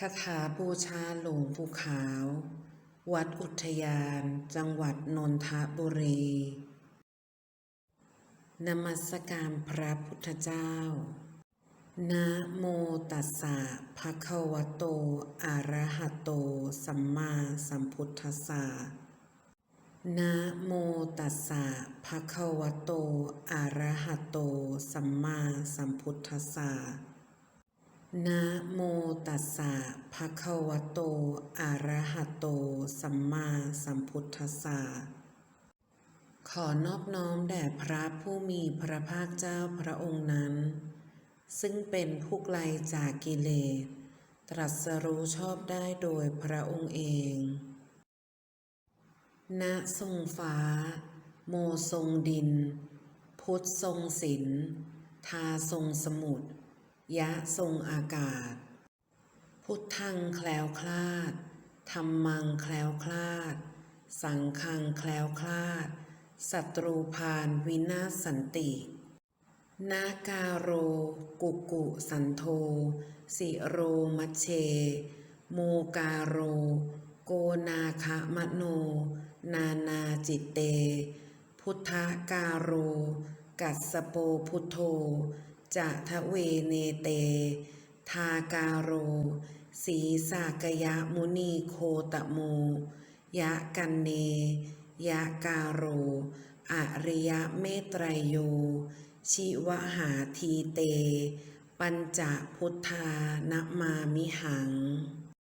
คาถาบูชาหลวงปู่ขาว วัดอุทยาน จังหวัดนนทบุรี นมัสการพระพุทธเจ้า นะโมตัสสะภะคะวะโต อะระหะโต สัมมาสัมพุทธัสสะ นะโมตัสสะภะคะวะโต อะระหะโต สัมมาสัมพุทธัสสะ นะโมตัสสะภะคะวะโต อะระหะโต สัมมาสัมพุทธัสสะ ขอนอบน้อมแด่พระผู้มีพระภาคเจ้าพระองค์นั้น ซึ่งเป็นผู้ไกลจากกิเลส ตรัสรู้ชอบได้โดยพระองค์เอง ณ ทรงฟ้า โมทรงดิน พุทธทรงศิลทาทรงสมุทร ยะทรงอากาศ พุทธังแคล้วคลาดธรรมังแคล้วคลาด สังฆังแคล้วคลาด ศัตรูพานวินาศสันติ นาการโร กุกุสันโท สิโรมัชเช โมการโร โกนาคะมโน นานาจิตเต พุทธการโร กัสสโปพุทโธ จะทะเวเนเต ทาการโร สีสากยะมุนีโคตะโม ยะกันเน ยะการโร อริยเมตไตรโย ชิวหาทีเต ปัญจพุทธานมามิหัง